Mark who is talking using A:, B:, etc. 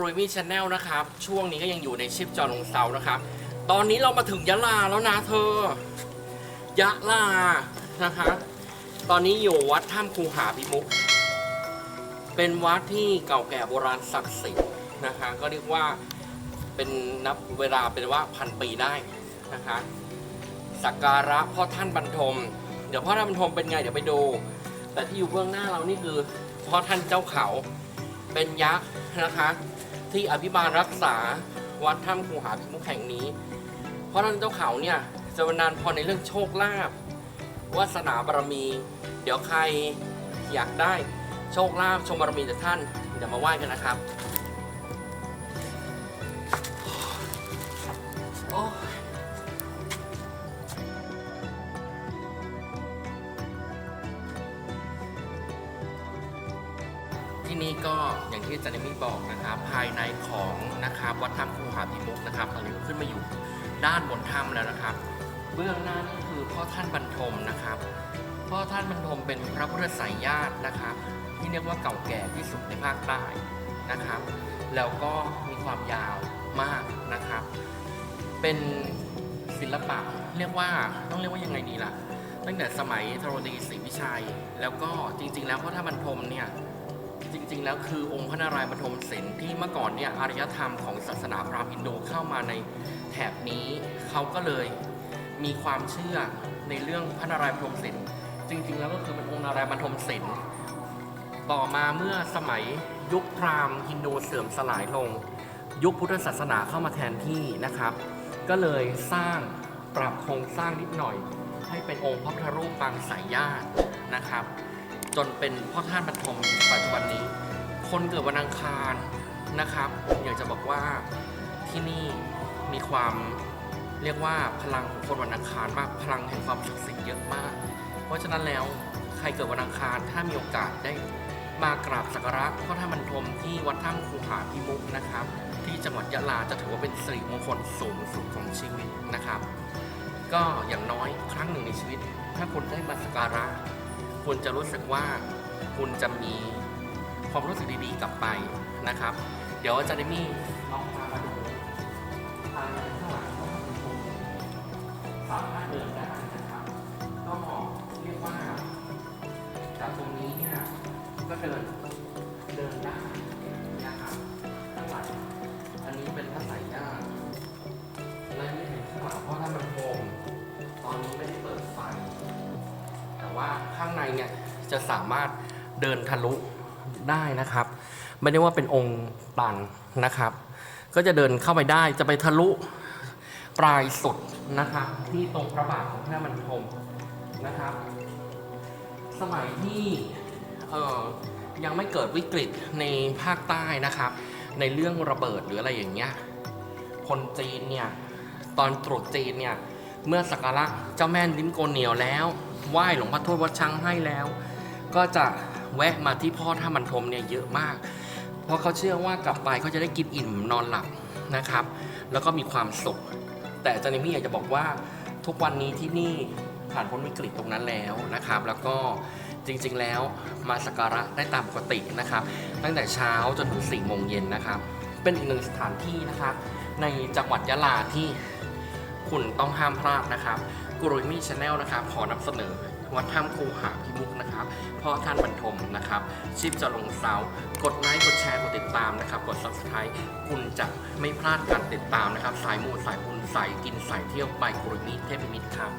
A: โรยมีชาแนลนะครับ ช่วงนี้ก็ยังอยู่ในชิปจอลงเซานะครับ ตอนนี้เรามาถึงยะลาแล้วนะเธอ ยะลานะคะตอนนี้อยู่วัดถ้ำคูหาพิมุก เป็นวัดที่เก่าแก่โบราณศักดิ์สิทธิ์นะคะ ก็เรียกว่าเป็นนับเวลาเป็นว่าพันปีได้นะคะสักการะพ่อท่านบรรทม เดี๋ยวพ่อท่านบรรทมเป็นไงเดี๋ยวไปดู แต่ที่อยู่เบื้องหน้าเรานี่คือพ่อท่านเจ้าเขาเป็นยักษ์นะคะ ที่อภิบาลรักษาวัดถ้ำคูหาพิมุขแห่งนี้ เพราะท่านเจ้าเขาเนี่ยจะบันดาลพรในเรื่องโชคลาภวาสนาบารมี เดี๋ยวใครอยากได้โชคลาภชมบารมีจากท่านเดี๋ยวมาไหว้กันนะครับ โอ้ นี่ก็อย่างที่อาจารย์มี่บอกนะครับ ภายในของนะครับวัดถ้ำคูหาพิมุกนะครับตอนนี้ขึ้นมาอยู่ด้านบนถ้ำแล้วนะครับ เบื้องหน้านี่คือพ่อท่านบรรทมนะครับ พ่อท่านบรรทมเป็นพระพุทธสายญาตินะครับ ที่เรียกว่าเก่าแก่ที่สุดในภาคใต้นะครับ แล้วก็มีความยาวมากนะครับ เป็นศิลปะเรียกว่าต้องเรียกว่ายังไงดีล่ะตั้งแต่สมัยธรณีศรีวิชัย แล้วก็จริง ๆ แล้วพ่อท่านบรรทมเนี่ย จริง ๆ แล้วคือองค์พระนารายณ์ปฐมศิลป์ที่เมื่อก่อนเนี่ยอารยธรรมของศาสนาพราหมณ์ฮินดูเข้ามาในแถบนี้เขาก็เลยมีความเชื่อในเรื่องพระนารายณ์ปฐมศิลป์จริง ๆ แล้วก็คือเป็นองค์นารายณ์ปฐมศิลป์ต่อมาเมื่อสมัยยุคพราหมณ์ฮินดูเสื่อมสลายลง ยุคพุทธศาสนาเข้ามาแทนที่นะครับ ก็เลยสร้างปรับโครงสร้างนิดหน่อย ให้เป็นองค์พระพุทธรูปปางสายญาตินะครับ จนเป็นพ่อท่านบรรทมปัจจุบันนี้ คนเกิดวันอังคารนะครับอยากจะบอกว่าที่นี่มีความเรียกว่าพลังของคนวันอังคารมากพลังแห่งความศักดิ์สิทธิ์เยอะมาก เพราะฉะนั้นแล้วใครเกิดวันอังคารถ้ามีโอกาสได้มากราบสักการะพ่อท่านบรรทมที่วัดถ้ำคูหาพิมุกนะครับ ที่จังหวัดยะลาจะถือว่าเป็นสิริมงคลสูงสุดของชีวิตนะครับ ก็อย่างน้อยครั้งหนึ่งในชีวิต ถ้าคุณได้มาสักการะ คุณจะรู้สึกว่าคุณจะมีความรู้สึกดีๆกลับไปนะครับ เดี๋ยวอาจารย์เดมี่ลองพามาดูทางข้างหลังของคุณสามารถเดินได้นะครับก็เรียกว่าจากตรงนี้เนี่ยก็เดินาข้างในเนี่ยจะสามารถเดินทะลุได้นะครับ ไม่ได้ว่าเป็นองค์ตันนะครับ ก็จะเดินเข้าไปได้จะไปทะลุปลายสุดนะครับ ที่ตรงพระบาทของพระมันทมนะครับ สมัยที่ยังไม่เกิดวิกฤตในภาคใต้นะครับ ในเรื่องระเบิดหรืออะไรอย่างเงี้ยคนจีนเนี่ย ตอนตรุษจีนเนี่ย เมื่อสักการะเจ้าแม่ลิ้นโกนเหนียวแล้ว ไหว้หลวงพ่อทวดวัดช้างให้แล้ว ก็จะแวะมาที่พ่อท่ามันทมเนี่ยเยอะมาก เพราะเขาเชื่อว่ากลับไปเขาจะได้กินอิ่มนอนหลับนะครับ แล้วก็มีความสุข แต่อาจารย์มี่อยากจะบอกว่าทุกวันนี้ที่นี่ผ่านพ้นวิกฤตตรงนั้นแล้วนะครับ แล้วก็จริงๆแล้วมาสักการะได้ตามปกตินะครับ ตั้งแต่เช้าจนถึง4โมงเย็นนะครับ เป็นอีกหนึ่งสถานที่นะครับในจังหวัดยะลาที่ คุณต้องห้ามพลาดนะครับกุรุยมี่ชาแนลนะครับ ขอนำเสนอวัดถ้ำคูหาพิมุกนะครับพ่อท่านบรรทมนะครับชิปจะลงเสากดไลค์กดแชร์กดติดตามนะครับ กด subscribe คุณจะไม่พลาดการติดตามนะครับ สายมูสายบุญสายกินสายเที่ยวไปกุรุยมี่เทพมิตรครับ